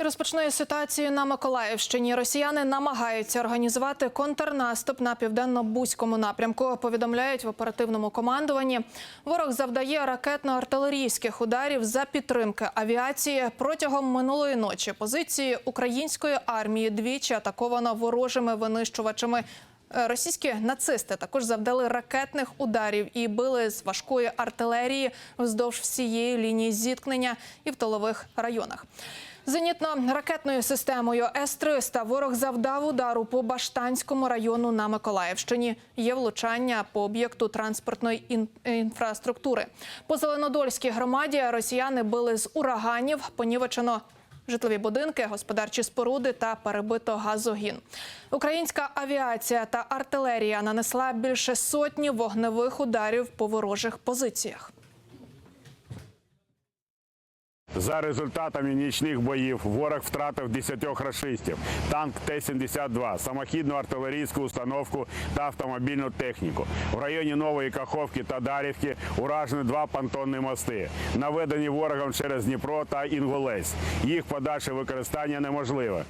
І розпочну ситуацію на Миколаївщині. Росіяни намагаються організувати контрнаступ на південно-бузькому напрямку. Повідомляють в оперативному командуванні. Ворог завдає ракетно-артилерійських ударів за підтримки авіації протягом минулої ночі. Позиції української армії двічі атаковано ворожими винищувачами. Е, Російські нацисти також завдали ракетних ударів і били з важкої артилерії вздовж всієї лінії зіткнення і в тилових районах. Зенітно-ракетною системою С-300 ворог завдав удару по Баштанському району на Миколаївщині. Є влучання по об'єкту транспортної ін- інфраструктури. По Зеленодольській громаді росіяни били з ураганів, понівечено житлові будинки, господарчі споруди та перебито газогін. Українська авіація та артилерія нанесла більше сотні вогневих ударів по ворожих позиціях. За результатами нічних боїв ворог втратив 10 рашистів, танк Т-72, самохідну артилерійську установку та автомобільну техніку. В районі Нової Каховки та Дарівки уражені два понтонні мости, наведені ворогом через Дніпро та Інгулець. Їх подальше використання неможливе.